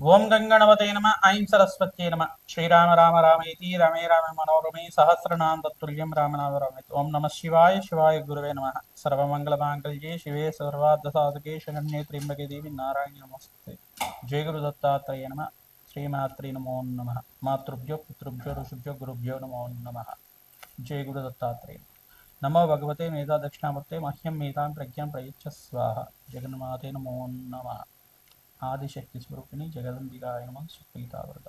ఓం గంగణవతే నమ ఐం సరస్వత్యే నమ. శ్రీరామ రామ రామేతి రమే రామ మనోరమే సహస్రనామ తత్తుల్యం రామనామ రామేతి ఓం నమ శివాయ శివాయ గురువే నమ. సర్వమంగళమాంగళ్యే శివే సర్వార్థ సాధకే శరణ్యే త్రింబకే దేవి నారాయణ నమస్తే. జయ గురు దత్తాత్రేయ నమ. శ్రీమాత్రి నమో నమ. మాతృభ్యో పితృభ్యో ఋషుభ్యో గురుభ్యో నమో నమ. జయ గురు దత్తాత్రేయ నమో భగవతే మేధా దక్షిణామూర్తే మహ్యం మేధాం ప్రజ్ఞాం ప్రయుచ్చ స్వాహ. జగన్మాతే నమో నమ. ఆదిశక్తి స్వరూపిణి జగదంబికాయ నమ సుప్రీతావృత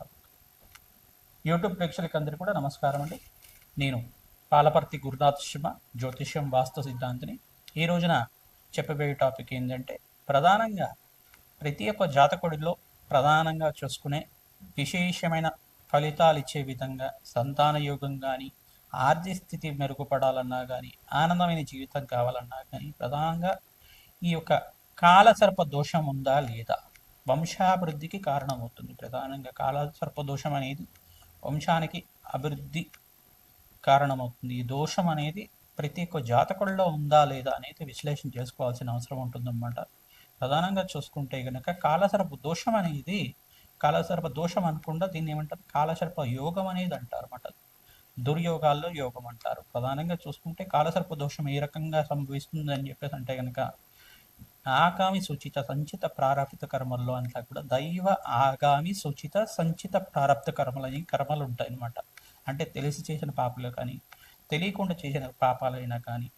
యూట్యూబ్ ప్రేక్షకులందరికీ కూడా నమస్కారం అండి. నేను పాలపర్తి గురునాథ్ శివ జ్యోతిష్యం వాస్తు సిద్ధాంతిని. ఈ రోజున చెప్పబోయే టాపిక్ ఏంటంటే ప్రధానంగా ప్రతి ఒక్క జాతకుడిలో ప్రధానంగా చూసుకునే విశేషమైన ఫలితాలు ఇచ్చే విధంగా సంతాన యోగం కానీ ఆర్థిక స్థితి మెరుగుపడాలన్నా కానీ ఆనందమైన జీవితం కావాలన్నా కానీ ప్రధానంగా ఈ యొక్క కాలసర్ప దోషం ఉందా లేదా? వంశాభివృద్ధికి కారణమవుతుంది. ప్రధానంగా కాలసర్ప దోషం అనేది వంశానికి అభివృద్ధి కారణమవుతుంది. ఈ దోషం అనేది ప్రతి ఒక్క జాతకుల్లో ఉందా లేదా అనేది విశ్లేషణ చేసుకోవాల్సిన అవసరం ఉంటుందన్నమాట. ప్రధానంగా చూసుకుంటే కనుక కాలసర్ప దోషం అనేది కాలసర్ప దోషం అనకుండా దీన్ని ఏమంటారు? కాలసర్ప యోగం అనేది అంటారు అన్నమాట దుర్యోగాల్లో యోగం అంటారు. ప్రధానంగా చూసుకుంటే కాలసర్ప దోషం ఏ రకంగా సంభవిస్తుంది అని చెప్పేసి అంటే కనుక ఆగామి సూచిత సంచిత ప్రారంభిత కర్మల్లో అంతా కూడా దైవ ఆగామి సూచిత సంచిత ప్రారంభ కర్మలు అని కర్మలు ఉంటాయి అన్నమాట. అంటే తెలిసి చేసిన పాపాలు కానీ తెలియకుండా చేసిన పాపాలైనా కానీ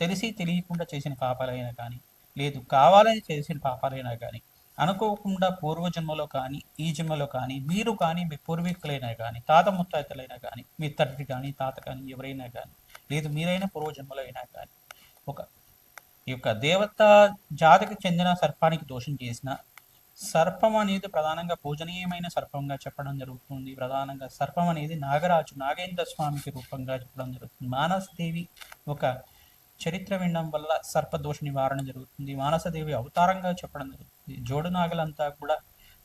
తెలిసి తెలియకుండా చేసిన పాపాలైనా కానీ లేదు కావాలని చేసిన పాపాలైనా కానీ అనుకోకుండా పూర్వజన్మలో కానీ ఈ జన్మలో కానీ మీరు కానీ మీ పూర్వీకులైనా కానీ తాత ముత్తాతలైనా కానీ మీ తండ్రి కానీ తాత కానీ ఎవరైనా కానీ లేదు మీరైనా పూర్వజన్మలో అయినా కానీ ఒక ఈ యొక్క దేవత జాతికి చెందిన సర్పానికి దోషం చేసిన సర్పం అనేది ప్రధానంగా పూజనీయమైన సర్పంగా చెప్పడం జరుగుతుంది. ప్రధానంగా సర్పం అనేది నాగరాజు నాగేంద్ర స్వామికి రూపంగా చెప్పడం జరుగుతుంది. మానసదేవి ఒక చరిత్ర వినడం వల్ల సర్పదోష నివారణ జరుగుతుంది. మానసదేవి అవతారంగా చెప్పడం జరుగుతుంది. జోడు నాగలంతా కూడా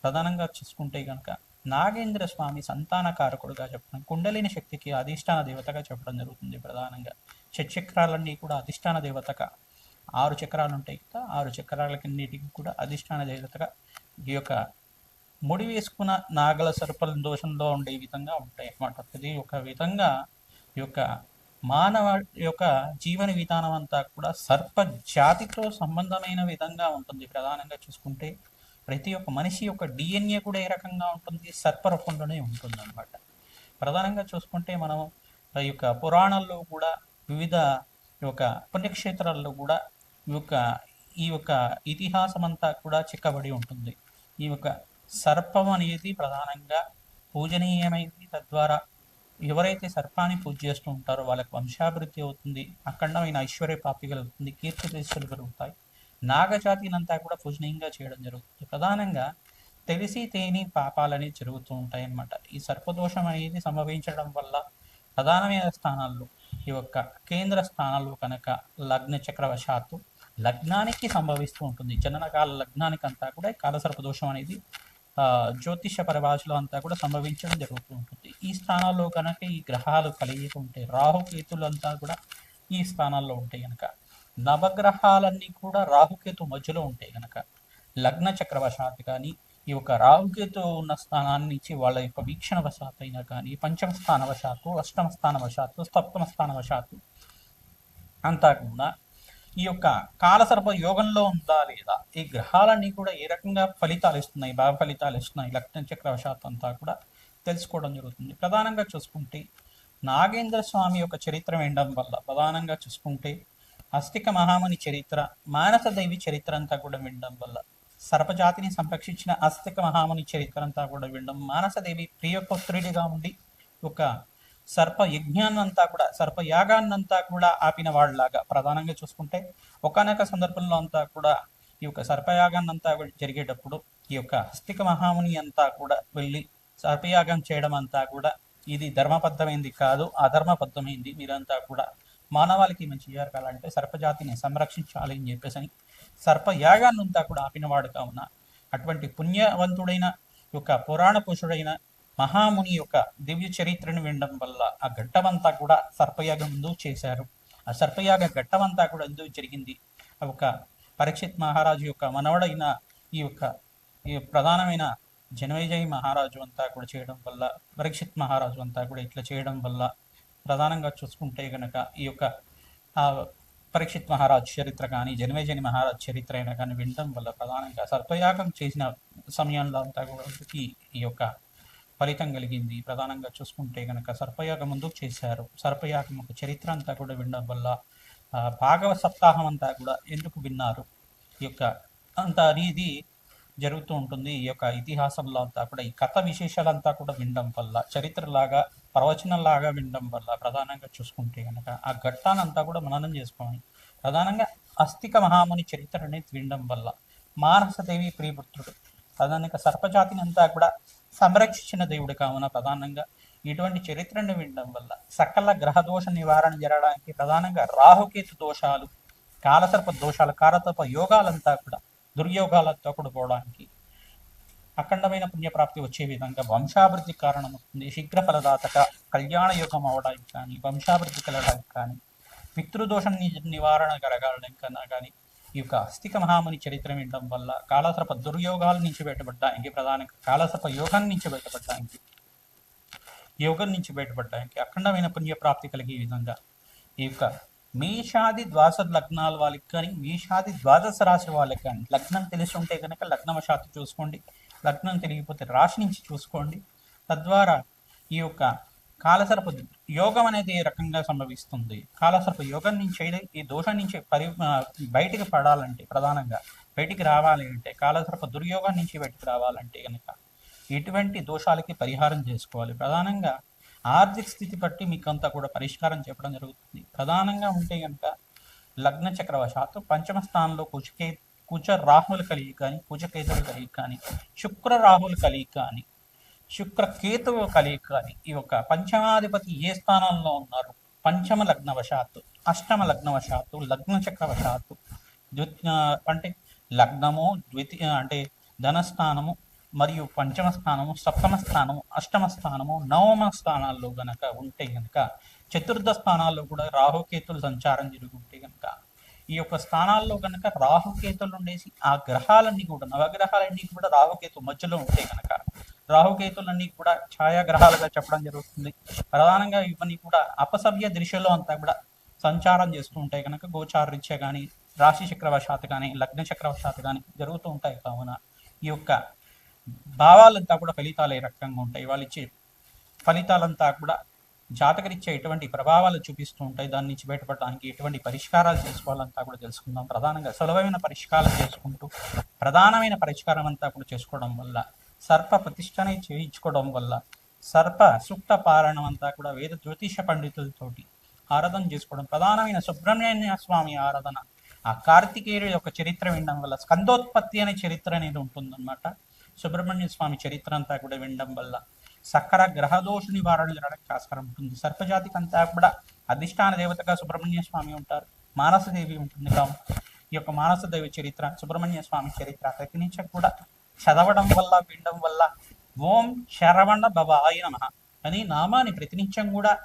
ప్రధానంగా చూసుకుంటే కనుక నాగేంద్ర స్వామి సంతాన కారకుడుగా చెప్పడం కుండలిని శక్తికి అధిష్టాన దేవతగా చెప్పడం జరుగుతుంది ప్రధానంగా. చక్రాలన్నీ కూడా అధిష్టాన దేవతగా ఆరు చక్రాలు ఉంటాయి కదా ఆరు చక్రాలకన్నిటికి కూడా అధిష్టాన దేవతగా ఈ యొక్క ముడి వేసుకున్న నాగల సర్పల దోషంలో ఉండే విధంగా ఉంటాయి అన్నమాట. ఇది ఒక విధంగా ఈ యొక్క మానవ యొక్క జీవన విధానం అంతా కూడా సర్ప జాతితో సంబంధమైన విధంగా ఉంటుంది. ప్రధానంగా చూసుకుంటే ప్రతి ఒక్క మనిషి యొక్క డిఎన్ఏ కూడా ఏ రకంగా ఉంటుంది? సర్ప రూపంలోనే ఉంటుంది అనమాట ప్రధానంగా చూసుకుంటే మనం ఈ యొక్క పురాణాల్లో కూడా వివిధ యొక్క పుణ్యక్షేత్రాల్లో కూడా యొక్క ఈ యొక్క ఇతిహాసం అంతా కూడా చిక్కబడి ఉంటుంది. ఈ యొక్క సర్పం అనేది ప్రధానంగా పూజనీయమైంది. తద్వారా ఎవరైతే సర్పాన్ని పూజ చేస్తూ ఉంటారో వాళ్ళకి వంశాభివృద్ధి అవుతుంది. అఖండమైన ఐశ్వర్య ప్రాప్తి కలుగుతుంది. కీర్తి ప్రతిష్టలు కలుగుతాయి నాగజాతినంతా కూడా పూజనీయంగా చేయడం జరుగుతుంది. ప్రధానంగా తెలిసి తేని పాపాలని జరుగుతూ ఉంటాయి అన్నమాట ఈ సర్పదోషం అనేది సంభవించడం వల్ల ప్రధానమైన స్థానాల్లో ఈ యొక్క కేంద్ర స్థానాల్లో కనుక లగ్న చక్రవశాత్తు లగ్నానికి సంభవిస్తూ ఉంటుంది. జననకాల లగ్నానికి అంతా కూడా కాలసర్ప దోషం అనేది జ్యోతిష పరిభాషలో అంతా కూడా సంభవించడం జరుగుతూ ఉంటుంది. ఈ స్థానాల్లో కనుక ఈ గ్రహాలు కలిగి ఉంటే రాహుకేతులు అంతా కూడా ఈ స్థానాల్లో ఉంటాయి కనుక నవగ్రహాలన్నీ కూడా రాహుకేతు మధ్యలో ఉంటాయి కనుక లగ్న చక్రవశాత్తు కానీ ఈ యొక్క రాహుకేతు ఉన్న స్థానాన్ని ఇచ్చి వాళ్ళ యొక్క వీక్షణ వశాత్ అయినా కానీ పంచమ స్థాన వశాత్తు అష్టమ స్థాన వశాత్తు సప్తమ స్థాన వశాత్తు అంతా కూడా ఈ యొక్క కాలసర్ప యోగంలో ఉందా లేదా? ఈ గ్రహాలన్నీ కూడా ఏ రకంగా ఫలితాలు ఇస్తున్నాయి? బాగా ఫలితాలు ఇస్తున్నాయి? లగ్న చక్రవశాత్ అంతా కూడా తెలుసుకోవడం జరుగుతుంది. ప్రధానంగా చూసుకుంటే నాగేంద్ర స్వామి యొక్క చరిత్ర వినడం వల్ల ప్రధానంగా చూసుకుంటే అస్తిక మహాముని చరిత్ర మానసదేవి చరిత్ర అంతా కూడా వినడం వల్ల సర్పజాతిని సంరక్షించిన అస్తిక మహాముని చరిత్ర అంతా కూడా వినడం మానసదేవి ప్రియపుత్రుడిగా ఉండి ఒక సర్ప యజ్ఞాన్నంతా కూడా సర్ప యాగాన్నంతా కూడా ఆపిన వాళ్ళలాగా ప్రధానంగా చూసుకుంటే ఒకనొక సందర్భంలో అంతా కూడా ఈ యొక్క సర్పయాగాన్నంతా జరిగేటప్పుడు ఈ యొక్క హస్తిక మహాముని అంతా కూడా వెళ్ళి సర్పయాగం చేయడం అంతా కూడా ఇది ధర్మబద్ధమైంది కాదు అధర్మబద్ధమైంది. మీరంతా కూడా మానవాళికి మంచి జరగాలంటే సర్పజాతిని సంరక్షించాలి అని చెప్పేసి అని సర్పయాగాన్నంతా కూడా ఆపినవాడు కావున అటువంటి పుణ్యవంతుడైన యొక్క పురాణ పురుషుడైన మహాముని యొక్క దివ్య చరిత్రను వినడం వల్ల ఆ ఘట్టమంతా కూడా సర్పయాగం ఎందుకు చేశారు. ఆ సర్పయాగ ఘట్టమంతా కూడా ఎందుకు జరిగింది. ఒక పరీక్షిత్ మహారాజు యొక్క మనవడైన ఈ యొక్క ఈ ప్రధానమైన జనమేజయ మహారాజు అంతా కూడా చేయడం వల్ల పరీక్షిత్ మహారాజు అంతా కూడా ఇట్లా చేయడం వల్ల ప్రధానంగా చూసుకుంటే గనక ఈ యొక్క ఆ పరీక్షిత్ మహారాజ్ చరిత్ర కానీ జనమేజని మహారాజ్ చరిత్ర అయినా కానీ వినడం వల్ల ప్రధానంగా సర్పయాగం చేసిన సమయంలో అంతా కూడా ఈ ఈ యొక్క ఫలితం కలిగింది. ప్రధానంగా చూసుకుంటే కనుక సర్పయాగం ముందుకు చేశారు. సర్పయాగం యొక్క చరిత్ర అంతా కూడా వినడం వల్ల భాగవ సప్తాహం అంతా కూడా ఎందుకు విన్నారు? ఈ యొక్క అంత అనేది జరుగుతూ ఉంటుంది. ఈ యొక్క ఇతిహాసంలో అంతా కూడా ఈ కథ విశేషాలంతా కూడా వినడం వల్ల చరిత్రలాగా ప్రవచనంలాగా వినడం వల్ల ప్రధానంగా చూసుకుంటే కనుక ఆ ఘట్టానంతా కూడా మననం చేసుకోవాలి. ప్రధానంగా అస్థిక మహాముని చరిత్ర అనేది వినడం వల్ల మానసదేవి ప్రియపుత్రుడు ప్రధానంగా సర్పజాతిని అంతా కూడా సంరక్షించిన దేవుడు కావున ప్రధానంగా ఇటువంటి చరిత్రను వినడం వల్ల సకల గ్రహ దోష నివారణ జరగడానికి ప్రధానంగా రాహుకేతు దోషాలు కాలసర్ప దోషాలు కాలసర్ప యోగాలంతా కూడా దుర్యోగాలతో కూడుకోవడానికి అఖండమైన పుణ్యప్రాప్తి వచ్చే విధంగా వంశాభివృద్ధి కారణమవుతుంది శీఘ్ర ఫలదాతక కళ్యాణ యోగం అవడానికి కానీ వంశాభివృద్ధి కలగడానికి కానీ పితృదోషం నివారణ కలగడానికి కన్నా కానీ ఈ యొక్క అస్థిక మహాముని చరిత్ర వినడం వల్ల కాళసర్ప దుర్యోగాల నుంచి బయటపడడానికి ప్రధానంగా కాళసర్ప యోగం నుంచి బయటపడడానికి యోగం నుంచి బయటపడడానికి అఖండమైన పుణ్యప్రాప్తి కలిగే విధంగా ఈ యొక్క మేషాది ద్వాదశ లగ్నాల వాళ్ళకి కానీ మేషాది ద్వాదశ రాశి వాళ్ళకి కానీ లగ్నం తెలిసి ఉంటే కనుక లగ్నవశాత్తు చూసుకోండి. లగ్నం తెలియకపోతే రాశి నుంచి చూసుకోండి. తద్వారా ఈ యొక్క కాలసర్ప యోగం అనేది ఏ రకంగా సంభవిస్తుంది? కాలసర్ప యోగం నుంచి అయితే ఈ దోషం నుంచి పరి బయటికి పడాలంటే ప్రధానంగా బయటికి రావాలి అంటే కాలసర్ప దుర్యోగం నుంచి బయటికి రావాలంటే కనుక ఎటువంటి దోషాలకి పరిహారం చేసుకోవాలి? ప్రధానంగా ఆర్థిక స్థితి బట్టి మీకు అంతా కూడా పరిష్కారం చెప్పడం జరుగుతుంది. ప్రధానంగా ఉంటే కనుక లగ్న చక్రవశాత్తు పంచమ స్థానంలో కుచకే కుచ రాహులు కలిగి కానీ కుచకేతులు కలిగి కానీ శుక్ర రాహులు కలిగి కానీ శుక్రకేతువు కలయిక అని ఈ యొక్క పంచమాధిపతి ఏ స్థానంలో ఉన్నారు? పంచమ లగ్నవశాత్తు అష్టమ లగ్నవశాత్తు లగ్న చక్రవశాత్తు ద్వితీయ అంటే లగ్నము ద్వితీయ అంటే ధనస్థానము మరియు పంచమ స్థానము సప్తమ స్థానము అష్టమ స్థానము నవమ స్థానాల్లో గనక ఉంటే గనక చతుర్థ స్థానాల్లో కూడా రాహుకేతులు సంచారం జరుగుంటే గనక ఈ యొక్క స్థానాల్లో గనక రాహుకేతులు ఉండేసి ఆ గ్రహాలన్నీ కూడా నవగ్రహాలన్నీ కూడా రాహుకేతు మధ్యలో ఉంటే గనక రాహుకేతులన్నీ కూడా ఛాయాగ్రహాలుగా చెప్పడం జరుగుతుంది. ప్రధానంగా ఇవన్నీ కూడా అపసవ్య దృశ్యలో అంతా కూడా సంచారం చేస్తూ ఉంటాయి. కనుక గోచారరీత్యా కానీ రాశి చక్రవశాత్ కానీ లగ్న చక్రవశాత్ కానీ జరుగుతూ ఉంటాయి. కావున ఈ యొక్క భావాలంతా కూడా ఫలితాలు ఏ రకంగా ఉంటాయి? వాళ్ళు ఇచ్చే ఫలితాలంతా కూడా జాతకరిచ్చే ఎటువంటి ప్రభావాలు చూపిస్తూ ఉంటాయి? దాని నుంచి బయటపడడానికి ఎటువంటి పరిష్కారాలు చేసుకోవాలంతా కూడా తెలుసుకుందాం. ప్రధానంగా సులభమైన పరిష్కారాలు చేసుకుంటూ ప్రధానమైన పరిష్కారం అంతా కూడా చేసుకోవడం వల్ల సర్ప ప్రతిష్టని చేయించుకోవడం వల్ల సర్ప సుక్త పారాయణం అంతా కూడా వేద జ్యోతిష పండితులతోటి ఆరాధన చేసుకోవడం ప్రధానమైన సుబ్రహ్మణ్య స్వామి ఆరాధన ఆ కార్తికేయుడి యొక్క చరిత్ర వినడం వల్ల స్కందోత్పత్తి అనే చరిత్ర అనేది ఉంటుందన్నమాట. సుబ్రహ్మణ్య స్వామి చరిత్ర అంతా కూడా వినడం వల్ల సక్కర గ్రహదోష నివారణ జరగడానికి ఆస్కారం ఉంటుంది. సర్పజాతికి అంతా కూడా అధిష్టాన దేవతగా సుబ్రహ్మణ్య స్వామి ఉంటారు. మానసదేవి ఉంటుంది. కావు ఈ యొక్క మానసదేవి చరిత్ర సుబ్రహ్మణ్య స్వామి చరిత్ర ప్రతి నుంచి కూడా చదవడం వల్ల వినడం వల్ల. ఓం శరవణ భవాయ నమ. అని నామాన్ని ప్రతినిత్యం కూడా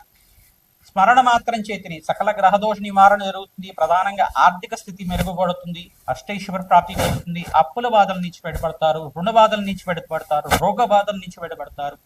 స్మరణ మాత్రం చేతిని సకల గ్రహదోష నివారణ జరుగుతుంది. ప్రధానంగా ఆర్థిక స్థితి మెరుగుపడుతుంది. అష్టైశ్వర ప్రాప్తి కలుగుతుంది. అప్పుల బాధల నుంచి బయటపడతారు. రుణ బాధల నుంచి బయటపడతారు. రోగ బాధల నుంచి బయటపడతారు.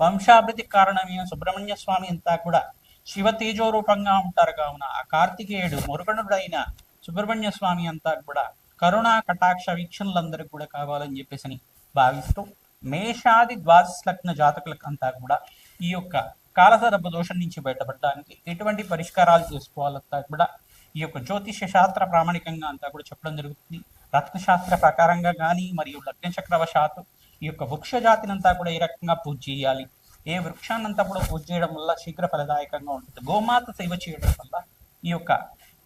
వంశాభివృద్ధి కారణమైన సుబ్రహ్మణ్య స్వామి అంతా కూడా శివ తేజో రూపంగా ఉంటారు కావున ఆ కార్తికేయుడు మురుగణుడైన సుబ్రహ్మణ్య స్వామి అంతా కూడా కరుణా కటాక్ష వీక్షణలందరికీ కూడా కావాలని చెప్పేసి భావిస్తూ మేషాది ద్వాదశ లగ్న జాతకులకు అంతా కూడా ఈ యొక్క కాలసర్ప దోషం నుంచి బయటపడడానికి ఎటువంటి పరిష్కారాలు చేసుకోవాలంతా కూడా ఈ యొక్క జ్యోతిష శాస్త్ర ప్రామాణికంగా అంతా కూడా చెప్పడం జరుగుతుంది. రత్నశాస్త్ర ప్రకారంగా కానీ మరియు లగ్న చక్రవశాత్తు ఈ యొక్క వృక్ష జాతినంతా కూడా ఏ రకంగా పూజ చేయాలి ఏ వృక్షాన్నంతా కూడా పూజ చేయడం వల్ల శీఘ్ర ఫలదాయకంగా ఉంటుంది. గోమాత సేవ చేయడం వల్ల ఈ యొక్క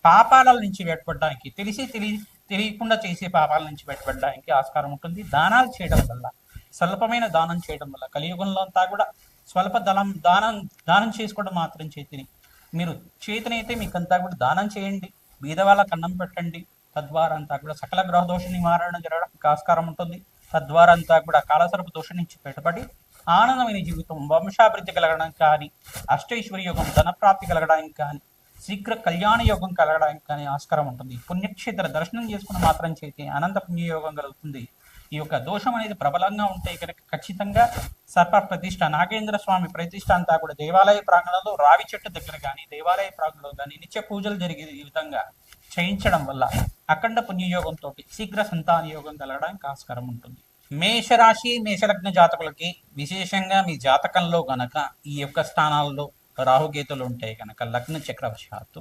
పాపాల నుంచి బయటపడడానికి తెలిసి తెలియ తెలియకుండా చేసే పాపాల నుంచి బయటపడడానికి ఆస్కారం ఉంటుంది. దానాలు చేయడం వల్ల స్వల్పమైన దానం చేయడం వల్ల కలియుగంలో అంతా కూడా స్వల్ప దళం దానం దానం చేసుకోవడం మాత్రం చేతిని మీరు చేతినైతే మీకు అంతా కూడా దానం చేయండి. బీద వాళ్ళకి అన్నం పెట్టండి. తద్వారా అంతా కూడా సకల గ్రహదోష నివారణ జరగడానికి ఆస్కారం ఉంటుంది. తద్వారా అంతా కూడా కాలసర్ప దోషం నుంచి బయటపడి ఆనందమైన జీవితం వంశాభివృద్ధి కలగడానికి కానీ అష్టైశ్వర్య యోగం ధనప్రాప్తి కలగడానికి కానీ శీఘ్ర కళ్యాణ యోగం కలగడానికి కానీ ఆస్కారం ఉంటుంది. పుణ్యక్షేత్ర దర్శనం చేసుకుని మాత్రం చేతి అనంత పుణ్యయోగం కలుగుతుంది. ఈ యొక్క దోషం అనేది ప్రబలంగా ఉంటే కనుక ఖచ్చితంగా సర్ప ప్రతిష్ట నాగేంద్ర స్వామి ప్రతిష్ట అంతా కూడా దేవాలయ ప్రాంగణంలో రావి చెట్టు దగ్గర కానీ దేవాలయ ప్రాంగణంలో కానీ నిత్య పూజలు జరిగే ఈ విధంగా చేయించడం వల్ల అఖండ పుణ్యయోగంతో శీఘ్ర సంతాన యోగం కలగడానికి ఆస్కారం ఉంటుంది. మేషరాశి మేషలగ్న జాతకులకి విశేషంగా మీ జాతకంలో గనక ఈ యొక్క స్థానాల్లో రాహుకేతులు ఉంటాయి కనుక లగ్న చక్రవశాత్తు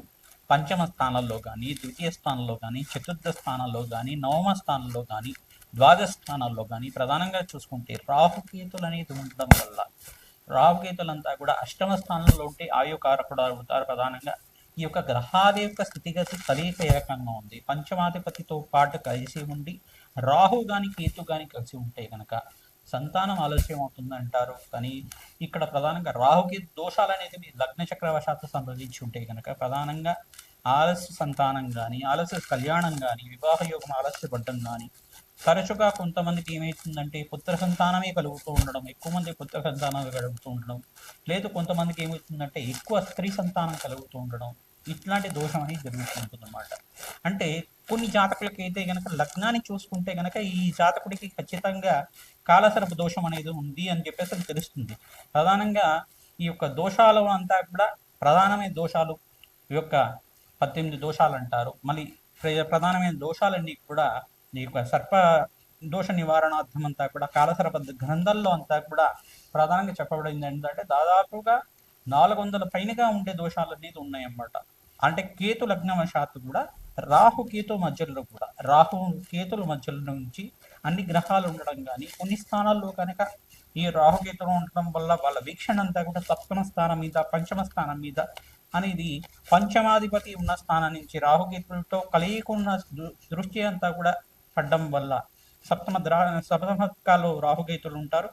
పంచమ స్థానంలో కానీ ద్వితీయ స్థానంలో కానీ చతుర్థ స్థానంలో కానీ నవమ స్థానంలో కానీ ద్వాదశ స్థానాల్లో కానీ ప్రధానంగా చూసుకుంటే రాహుకేతులు అనేది ఉండడం వల్ల రాహుకేతులంతా కూడా అష్టమ స్థానంలో ఉంటే ఆయుకారకుడు అవుతారు ప్రధానంగా. ఈ యొక్క గ్రహాల యొక్క స్థితిగతి కలియక ఏ రకంగా ఉంది. పంచమాధిపతితో పాటు కలిసి ఉండి రాహు కానీ కేతు కానీ కలిసి ఉంటే కనుక సంతానం ఆలస్యం అవుతుంది అంటారు కానీ ఇక్కడ ప్రధానంగా రాహుకి దోషాలు అనేది మీ లగ్న చక్రవశాత్తు సంభవించి ఉంటే కనుక ప్రధానంగా ఆలస్య సంతానం కానీ ఆలస్య కళ్యాణం కానీ వివాహ యోగం ఆలస్యపడ్డం కానీ తరచుగా కొంతమందికి ఏమవుతుందంటే పుత్ర సంతానమే కలుగుతూ ఉండడం ఎక్కువ మంది పుత్ర సంతానాలు కలుగుతూ ఉండడం లేదు కొంతమందికి ఏమవుతుందంటే ఎక్కువ స్త్రీ సంతానం కలుగుతూ ఉండడం ఇట్లాంటి దోషం అనేది జరుగుతుంటుందన్నమాట అంటే కొన్ని జాతకులకి అయితే గనక లగ్నాన్ని చూసుకుంటే గనక ఈ జాతకుడికి ఖచ్చితంగా కాలసర్ప దోషం అనేది ఉంది అని చెప్పేసి తెలుస్తుంది. ప్రధానంగా ఈ యొక్క దోషాలు అంతా కూడా ప్రధానమైన దోషాలు ఈ యొక్క పద్దెనిమిది దోషాలు అంటారు. మళ్ళీ ప్రధానమైన దోషాలన్నీ కూడా ఈ యొక్క సర్ప దోష నివారణార్థం అంతా కూడా కాలసర్ప గ్రంథంలో అంతా కూడా ప్రధానంగా చెప్పబడింది ఏంటంటే దాదాపుగా నాలుగు వందల పైనగా ఉండే దోషాలు అనేది ఉన్నాయన్నమాట. అంటే కేతు లగ్నవశాత్తు కూడా రాహు కేతు మధ్యలో కూడా రాహు కేతుల మధ్యలో నుంచి అన్ని గ్రహాలు ఉండడం కానీ కొన్ని స్థానాల్లో కనుక ఈ రాహుకేతులు ఉండటం వల్ల వాళ్ళ వీక్షణ అంతా కూడా సప్తమ స్థానం మీద పంచమ స్థానం మీద అనేది పంచమాధిపతి ఉన్న స్థానం నుంచి రాహుకేతులతో కలియకున్న దృ- దృష్టి అంతా కూడా పడ్డం వల్ల సప్తమ ద్రా సప్తమకాలు రాహుకేతులు ఉంటారు.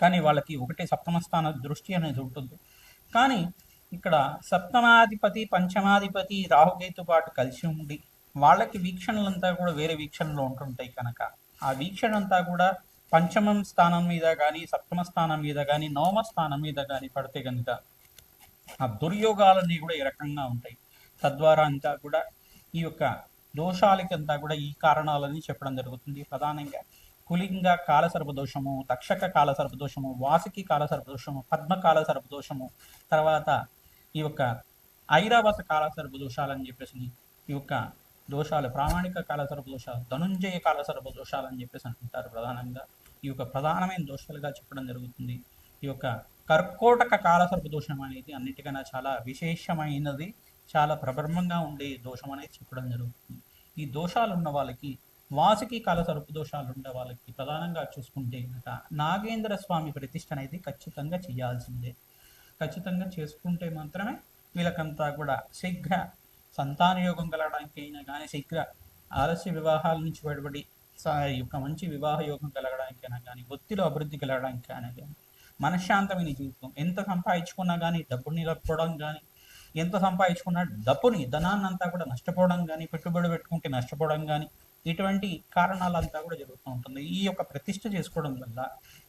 కానీ వాళ్ళకి ఒకటే సప్తమ స్థాన దృష్టి అనేది ఉంటుంది. కానీ ఇక్కడ సప్తమాధిపతి పంచమాధిపతి రాహుకేతు పాటు కలిసి ఉండి వాళ్ళకి వీక్షణలంతా కూడా వేరే వీక్షణలో ఉంటుంటాయి కనుక. ఆ వీక్షణ అంతా కూడా పంచమం స్థానం మీద కానీ సప్తమ స్థానం మీద కానీ నవమ స్థానం మీద కానీ పడితే కనుక ఆ దుర్యోగాలన్నీ కూడా ఈ రకంగా ఉంటాయి. తద్వారా అంతా కూడా ఈ యొక్క దోషాలకి అంతా కూడా ఈ కారణాలని చెప్పడం జరుగుతుంది. ప్రధానంగా కులింగ కాలసర్ప దోషము తక్షక కాలసర్ప దోషము వాసుకి కాలసర్ప దోషము పద్మ కాలసర్ప దోషము తర్వాత ఈ యొక్క ఐరావత కాలసర్ప అని చెప్పేసి ఈ యొక్క దోషాలు ప్రామాణిక కాలసర్ప దోషాలు ధనుంజయ కాలసర్ప దోషాలు అని చెప్పేసి అంటుంటారు ప్రధానంగా. ఈ యొక్క ప్రధానమైన దోషాలుగా చెప్పడం జరుగుతుంది. ఈ యొక్క కర్కోటక కాలసర్ప దోషం అనేది అన్నిటికన్నా చాలా విశేషమైనది చాలా ప్రబలంగా ఉండే దోషం అనేది చెప్పడం జరుగుతుంది. ఈ దోషాలు ఉన్న వాళ్ళకి వాసుకి కాలసర్ప దోషాలు ఉండే వాళ్ళకి ప్రధానంగా చూసుకుంటే కనుక నాగేంద్ర స్వామి ప్రతిష్ట అనేది ఖచ్చితంగా చేయాల్సిందే. ఖచ్చితంగా చేసుకుంటే మాత్రమే వీళ్ళకంతా కూడా శీఘ్ర సంతానయోగం కలగడానికి అయినా కానీ శీఘ్ర ఆలస్య వివాహాల నుంచి బయటపడి స- యొక్క మంచి వివాహ యోగం కలగడానికైనా కానీ ఒత్తిడి అభివృద్ధి కలగడానికి అయినా కానీ మనశ్శాంతమైన జీవితం ఎంత సంపాదించుకున్నా కానీ డబ్బు నిలకపోవడం కానీ ఎంత సంపాదించుకున్నా డబ్బుని ధనాన్ని అంతా కూడా నష్టపోవడం కానీ పెట్టుబడి పెట్టుకుంటే నష్టపోవడం కానీ ఇటువంటి కారణాలంతా కూడా జరుగుతూ ఉంటుంది. ఈ యొక్క ప్రతిష్ట చేసుకోవడం వల్ల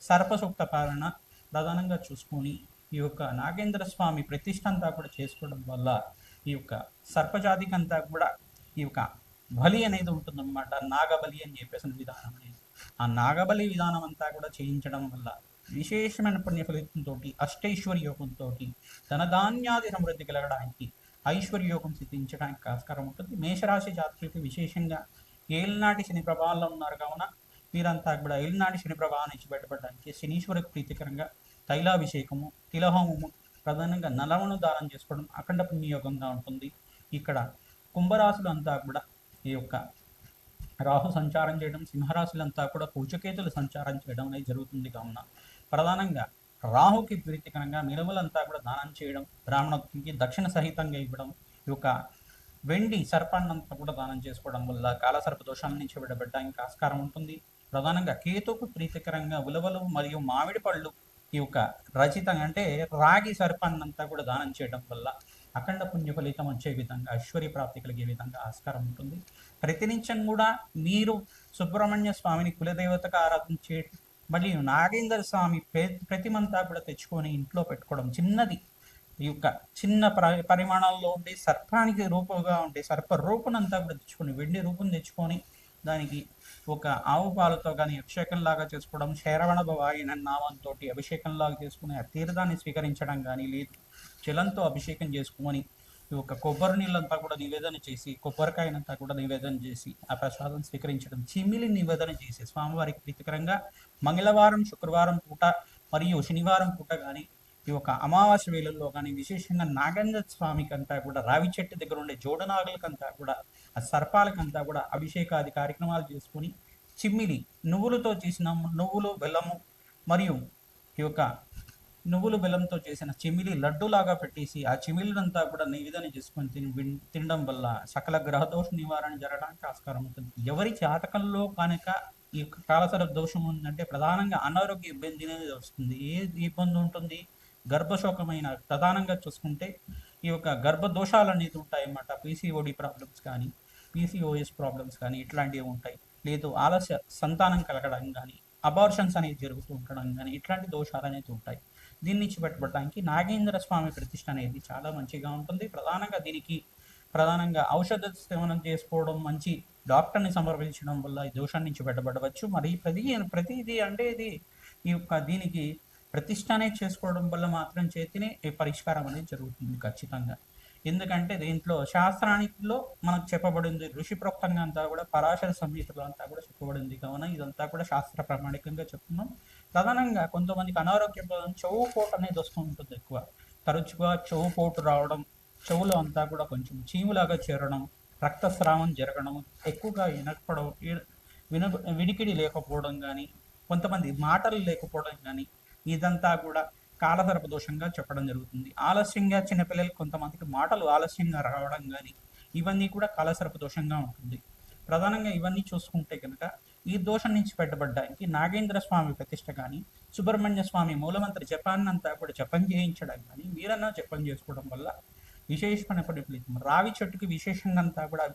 సర్పసూక్త పాలన ప్రధానంగా చూసుకొని ఈ యొక్క నాగేంద్ర స్వామి ప్రతిష్ట అంతా కూడా చేసుకోవడం వల్ల ఈ యొక్క సర్పజాతికి అంతా కూడా ఈ యొక్క బలి అనేది ఉంటుందన్నమాట. నాగబలి అని చెప్పేసిన విధానం అనేది. ఆ నాగబలి విధానం అంతా కూడా చేయించడం వల్ల విశేషమైన పుణ్య ఫలితంతో అష్టైశ్వర్య యోగంతో ధనధాన్యాది సమృద్ధి కలగడానికి ఐశ్వర్య యోగం సిద్ధించడానికి ఆస్కారం ఉంటుంది. మేషరాశి జాతకులకి విశేషంగా ఏలినాటి శని ప్రభావంలో ఉన్నారు కావున వీరంతా కూడా ఏలినాటి శని ప్రభావం నుంచి బయటపడడానికి శనీశ్వరికి ప్రీతికరంగా తైలాభిషేకము తిలహోమము ప్రధానంగా నలవను దానం చేసుకోవడం అఖండ పుణ్యయోగంగా ఉంటుంది. ఇక్కడ కుంభరాశులు అంతా కూడా ఈ యొక్క రాహు సంచారం చేయడం సింహరాశులంతా కూడా పూజకేతులు సంచారం చేయడం అనేది జరుగుతుంది కావున. ప్రధానంగా రాహుకి ప్రీతికరంగా మినుములంతా కూడా దానం చేయడం బ్రాహ్మణకి దక్షిణ సహితంగా ఇవ్వడం ఈ యొక్క వెండి సర్పాన్నంతా కూడా దానం చేసుకోవడం వల్ల కాలసర్ప దోషాల నుంచి విడబెట్టడానికి ఆస్కారం ఉంటుంది. ప్రధానంగా కేతుకు ప్రీతికరంగా ఉలవలు మరియు మామిడి పళ్ళు ఈ యొక్క రచితం అంటే రాగి సర్పాన్నంతా కూడా దానం చేయడం వల్ల అఖండ పుణ్య ఫలితం వచ్చే విధంగా ఐశ్వర్య ప్రాప్తి కలిగే విధంగా ఆస్కారం ఉంటుంది. ప్రతినిత్యం కూడా మీరు సుబ్రహ్మణ్య స్వామిని కులదేవతగా ఆరాధించే మరియు నాగేంద్ర స్వామి ప్రతిమంతా కూడా తెచ్చుకొని ఇంట్లో పెట్టుకోవడం చిన్నది. ఈ యొక్క చిన్న పరిమాణాల్లో ఉండే సర్పానికి రూపంగా ఉండే సర్ప రూపునంతా కూడా తెచ్చుకొని వెండి రూపం తెచ్చుకొని దానికి ఒక ఆవు పాలతో కానీ అభిషేకం లాగా చేసుకోవడం శరవణ ఆయన నామంతో అభిషేకం లాగా చేసుకుని ఆ తీర్థాన్ని స్వీకరించడం కానీ లేదు జలంతో అభిషేకం చేసుకొని ఈ యొక్క కొబ్బరి నీళ్ళంతా కూడా నివేదన చేసి కొబ్బరికాయనంతా కూడా నివేదన చేసి ఆ ప్రసాదం స్వీకరించడం చిమ్మిలి నివేదన చేసి స్వామివారికి ప్రీతికరంగా మంగళవారం శుక్రవారం పూట మరియు శనివారం పూట కానీ ఈ యొక్క అమావాస్య వేళల్లో కానీ విశేషంగా నాగేంద్ర స్వామికి అంతా కూడా రావి చెట్టు దగ్గర ఉండే జోడనాగులకంతా కూడా సర్పాలకంతా కూడా అభిషేకాది కార్యక్రమాలు చేసుకొని చిమ్మిలి నువ్వులతో చేసిన నువ్వులు బెల్లము మరియు ఈ యొక్క నువ్వులు బెల్లంతో చేసిన చిమిలి లడ్డూలాగా పెట్టేసి ఆ చిమిలినంతా కూడా నివేదన చేసుకొని తిని తినడం వల్ల సకల గ్రహదోష నివారణ జరగడానికి ఆస్కారం ఉంటుంది. ఎవరి జాతకంలో కనుక ఈ యొక్క కాలసర దోషం ఉందంటే ప్రధానంగా అనారోగ్య ఇబ్బంది అనేది వస్తుంది. ఏ ఇబ్బంది ఉంటుంది? గర్భశోకమైన ప్రధానంగా చూసుకుంటే ఈ యొక్క గర్భ దోషాలు అనేది ఉంటాయన్నమాట పీసీఓడి ప్రాబ్లమ్స్ కానీ పీసీఓఎస్ ప్రాబ్లమ్స్ కానీ ఇట్లాంటివి ఉంటాయి. లేదు ఆలస్య సంతానం కలగడం కానీ అబార్షన్స్ అనేవి జరుగుతూ ఉండడం కానీ ఇట్లాంటి దోషాలు అనేది ఉంటాయి. దీన్ని నుంచి పెట్టబడడానికి నాగేంద్ర స్వామి ప్రతిష్ట అనేది చాలా మంచిగా ఉంటుంది. ప్రధానంగా దీనికి ప్రధానంగా ఔషధ సేవనం చేసుకోవడం మంచి డాక్టర్ని సంప్రదించడం వల్ల ఈ దోషం నుంచి పెట్టబడవచ్చు మరి ప్రతి ప్రతిదీ అంటే ఇది ఈ యొక్క దీనికి ప్రతిష్ట అనేది చేసుకోవడం వల్ల మాత్రం చేతినే ఈ పరిష్కారం అనేది జరుగుతుంది ఖచ్చితంగా. ఎందుకంటే దీంట్లో శాస్త్రానికిలో మనకు చెప్పబడింది ఋషి ప్రోక్తంగా అంతా కూడా పరాశర సంహితలో అంతా కూడా చెప్పబడింది. కావున ఇదంతా కూడా శాస్త్ర ప్రామాణికంగా చెప్తున్నాం. ప్రధానంగా కొంతమందికి అనారోగ్యం చెవు పోటు అనేది వస్తూ ఉంటుంది ఎక్కువ. తరచుగా చెవు పోటు రావడం చెవులో అంతా కూడా కొంచెం చీములాగా చేరడం రక్తస్రావం జరగడం ఎక్కువగా వినకపోవడం విన వినికిడి లేకపోవడం కానీ కొంతమంది మాటలు లేకపోవడం కానీ ఇదంతా కూడా కాలసర్ప దోషంగా చెప్పడం జరుగుతుంది. ఆలస్యంగా చిన్నపిల్లలు కొంతమందికి మాటలు ఆలస్యంగా రావడం కానీ ఇవన్నీ కూడా కాలసర్ప దోషంగా ఉంటుంది. ప్రధానంగా ఇవన్నీ చూసుకుంటే కనుక ఈ దోషం నుంచి పెట్టబడ్డానికి నాగేంద్ర స్వామి ప్రతిష్ట కానీ సుబ్రహ్మణ్య స్వామి మూలమంత్రి జపాన్నంతా కూడా జపం చేయించడం కానీ వీరన్నా జపం చేసుకోవడం వల్ల విశేషమైన ఫలితం. రావి చెట్టుకి విశేషంగా అంతా కూడా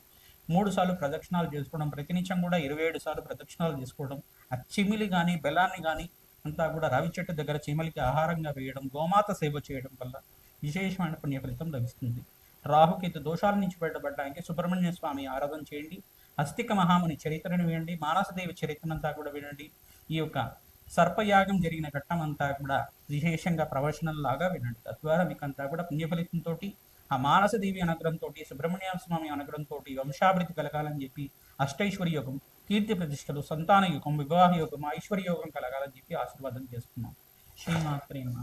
మూడు సార్లు ప్రదక్షిణాలు చేసుకోవడం ప్రతినిత్యం కూడా ఇరవై ఏడు సార్లు ప్రదక్షిణాలు చేసుకోవడం ఆ చిమిలి కానీ బెలాన్ని కానీ అంతా కూడా రవి చెట్టు దగ్గర చీమలకి ఆహారంగా వేయడం గోమాత సేవ చేయడం వల్ల విశేషమైన పుణ్య ఫలితం లభిస్తుంది. రాహుకేతు దోషాల నుంచి బయటపడడానికి సుబ్రహ్మణ్య స్వామి ఆరాధన చేయండి. అస్తిక మహాముని చరిత్రను వినండి. మానసదేవి చరిత్రనంతా కూడా వినండి. ఈ యొక్క సర్పయాగం జరిగిన ఘట్టం అంతా కూడా విశేషంగా ప్రవచనంలాగా వినండి. తద్వారా మీకు అంతా కూడా పుణ్యఫలితంతో ఆ మానసదేవి అనుగ్రహంతో సుబ్రహ్మణ్య స్వామి అనుగ్రహంతో వంశాభివృద్ధి కలగాలని చెప్పి అష్టైశ్వరి యోగం కీర్తి ప్రతిష్టలు సంతాన యుగం వివాహ యోగం ఐశ్వర్య యోగం కలగాలని చెప్పి ఆశీర్వాదం చేస్తున్నాం. శ్రీమాత్రేమ